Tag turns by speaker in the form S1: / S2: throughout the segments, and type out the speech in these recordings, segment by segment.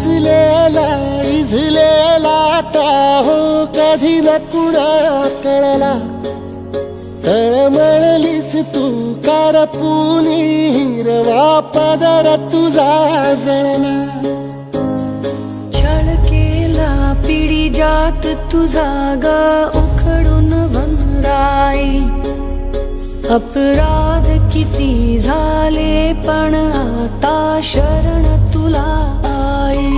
S1: पिचलेला इझलेला Tahoe कधी न कुणा कळला. तळमळलीस तू कारपुनी हिरवा पदर तुझा जळला.
S2: छळ केला पिढी जात तुझा ग उखडून वनराई अपराध किती झाले पण आता शरण तुला आई.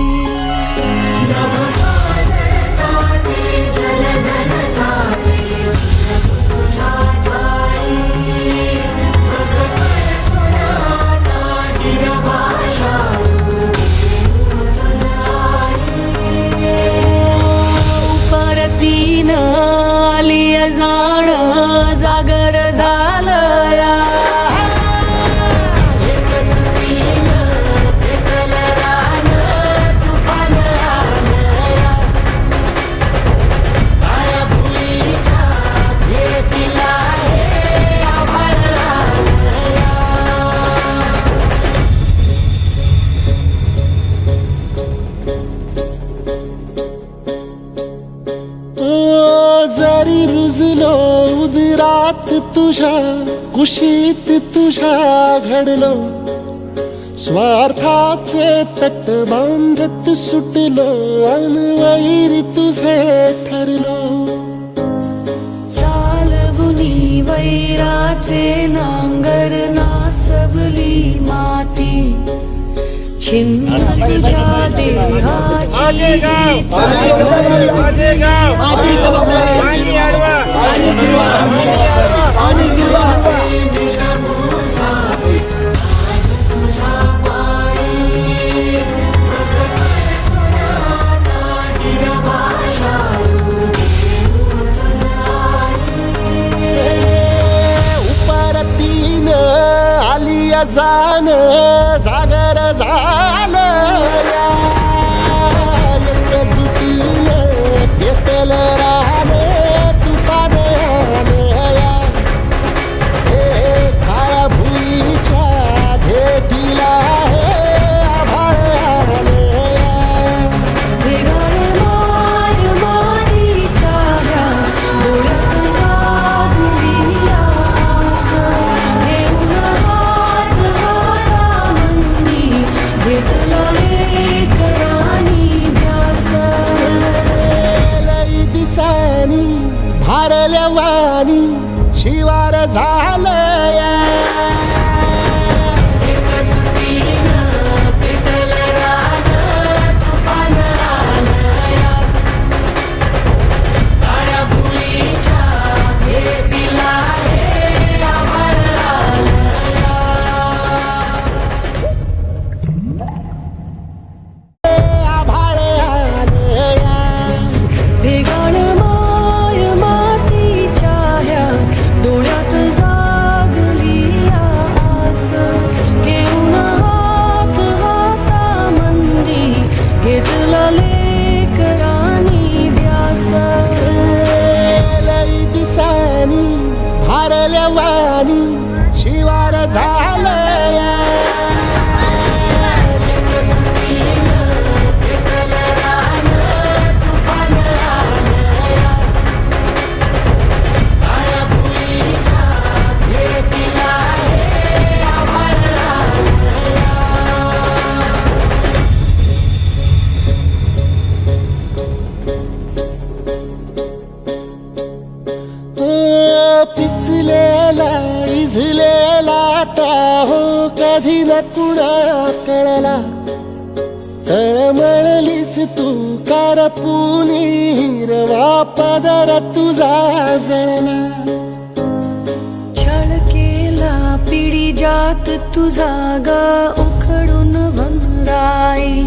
S2: परतीन आली जाण जागर
S1: तुझ्या कुशीत तुझ्या घडलो. स्वार्थाचे तट बांधत सुटलो अनवैरी तुझे ठरलो.
S2: चालवुनी वैराचे नांगर नासवली माती. छिन्न तुझ्या देहाची
S1: जाण जागर झालं शिवार झालं. Daddy. वाटा हो कधी न कुणाला कळला तळमळलीस तू कारपुनी हिरवा पदर तुझा जळला.
S2: छळ केला पिढी जात तुझा ग उखडून वंगराई